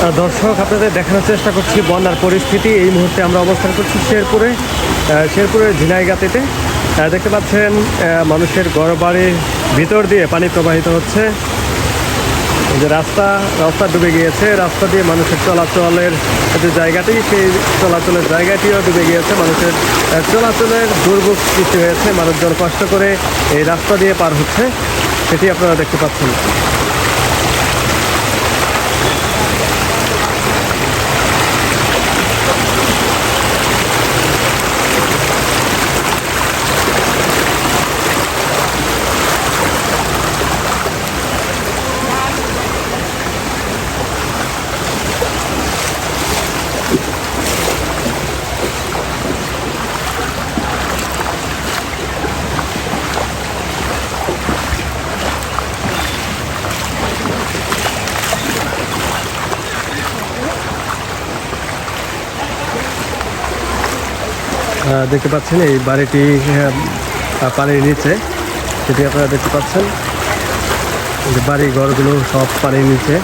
দর্শক, আপনাদের দেখানোর চেষ্টা করছি বন্যার পরিস্থিতি। এই মুহূর্তে আমরা অবস্থান করছি শেরপুরে শেরপুরের ঝিনাইগাতিতে। দেখতে পাচ্ছেন মানুষের ঘর বাড়ির ভিতর দিয়ে পানি প্রবাহিত হচ্ছে। যে রাস্তা রাস্তা ডুবে গিয়েছে, রাস্তা দিয়ে মানুষের চলাচলের যে জায়গাটি, সেই চলাচলের জায়গাটিও ডুবে গিয়েছে। মানুষের চলাচলের দুর্ভোগ সৃষ্টি হয়েছে। মানুষজন কষ্ট করে এই রাস্তা দিয়ে পার হচ্ছে। সেটি আপনারা দেখতে পাচ্ছেন। দেখতে পাচ্ছেন এই বাড়িটি পানির নিচে। সেটি আপনারা দেখতে পাচ্ছেন। বাড়ি ঘরগুলো সব পানির নিচে।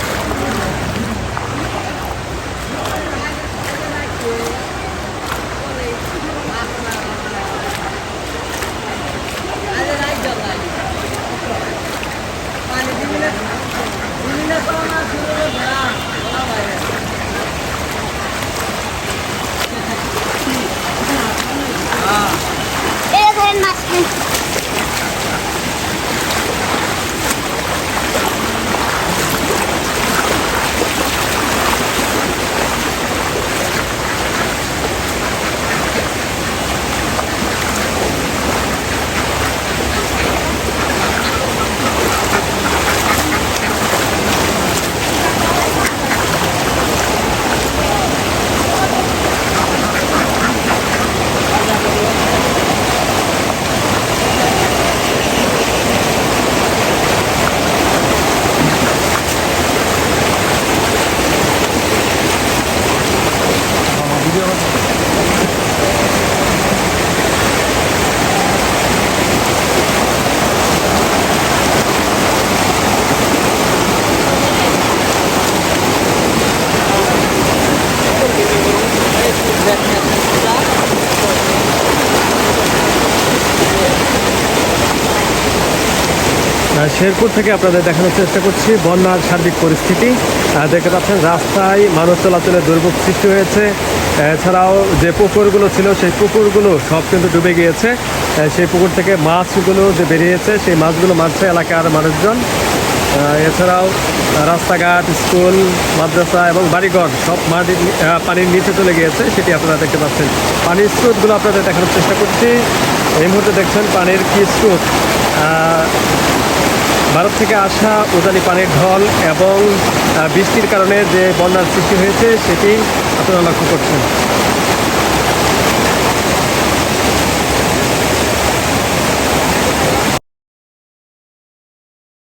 one must শেরপুর থেকে আপনাদের দেখানোর চেষ্টা করছি বন্যার সার্বিক পরিস্থিতি। দেখতে পাচ্ছেন রাস্তায় মানুষ চলাচলের দুর্ভোগ সৃষ্টি হয়েছে। এছাড়াও যে পুকুরগুলো ছিল সেই পুকুরগুলো সব কিন্তু ডুবে গিয়েছে। সেই পুকুর থেকে মাছগুলো যে বেরিয়েছে সেই মাছগুলো মারছে এলাকার মানুষজন। এছাড়াও রাস্তাঘাট স্কুল মাদ্রাসা এবং বাড়িঘর সব আহ, পানির নিচে চলে গিয়েছে সেটি আপনারা দেখতে পাচ্ছেন। পানির স্রোতগুলো আপনাদের দেখানোর চেষ্টা করছি। এই মুহূর্তে দেখছেন পানির কি স্রোত। ভারত থেকে আসা উদালি পানির ঢল এবং বৃষ্টির কারণে যে বন্যার সৃষ্টি হয়েছে, সেটি আপনারা লক্ষ্য করছেন।